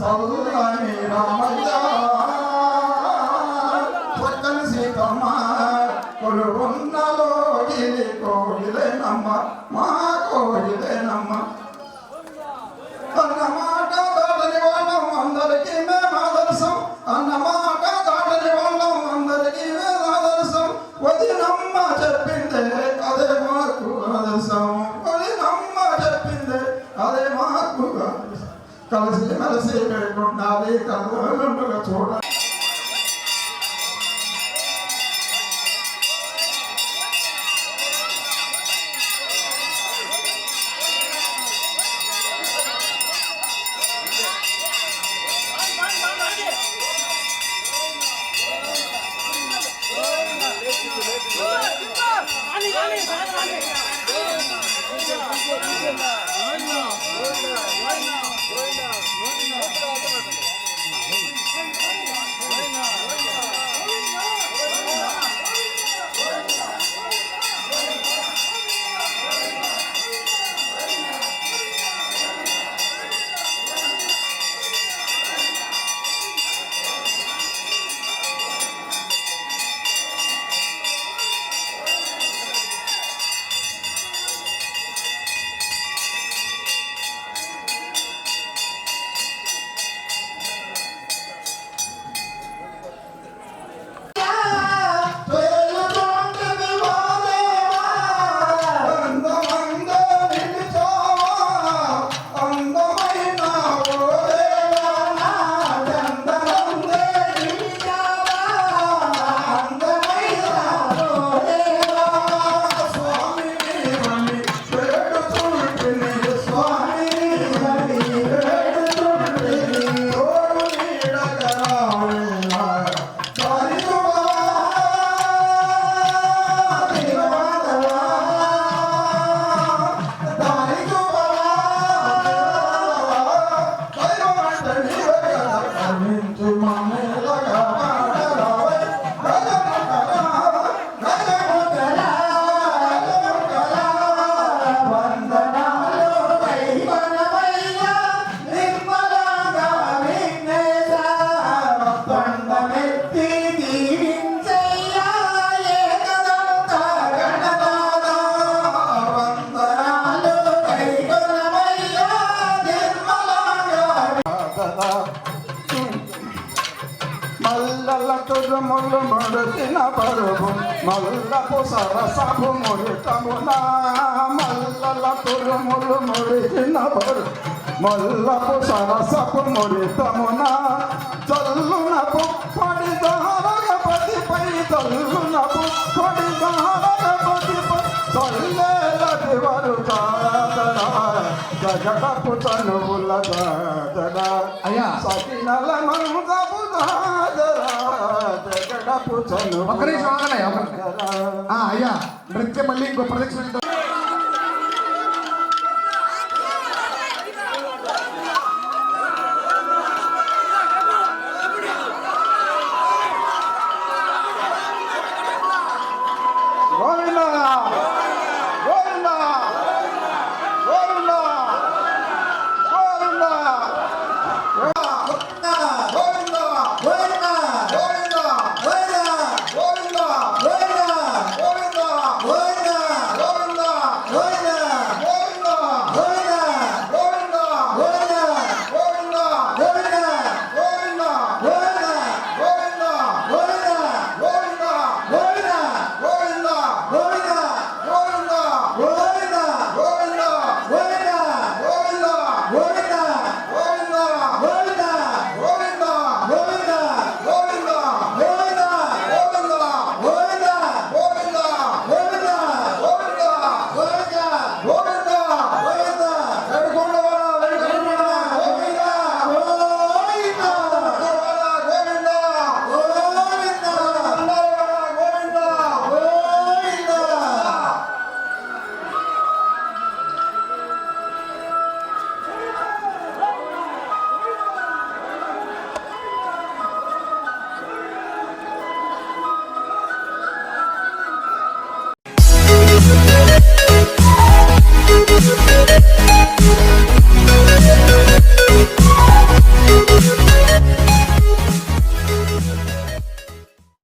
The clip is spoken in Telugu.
చదువులని రామయ్య పొట్టని సీతమ్మ కొలువున్నలో ఇది కోయిలేనమ్మ మా కోయిలేనమ్మ అన్నమాట దాటని వాళ్ళం అందరికీ మేము ఆదర్శం. అన్నమాట దాటని వాళ్ళం అందరికీ మేము ఆదర్శం. వదినమ్మ చెప్పిందే అదే మాకు ఆదర్శం. వదినమ్మ చెప్పిందే అదే మాకు ఆదర్శం. కలిసి మెలిసి పెట్టుకుండాలి కలుగుగా చూడాలి. మల్లల తురుములు ముడిచిన పరుగు మల్లపు సరసపు ముడితమున మల్లల తురుములు ముడిచిన పరుగు మల్లపు సరసపు ముడితమున చల్లున పుప్పడి దారగపతిపై చల్లున పుప్పడి దారగపతిపై చల్లేలటి వరు జగడపు తనువుల జాతర అయ్యా. అయ్యా. నృత్యం మళ్ళీ ఇంకో ప్రదక్షిణ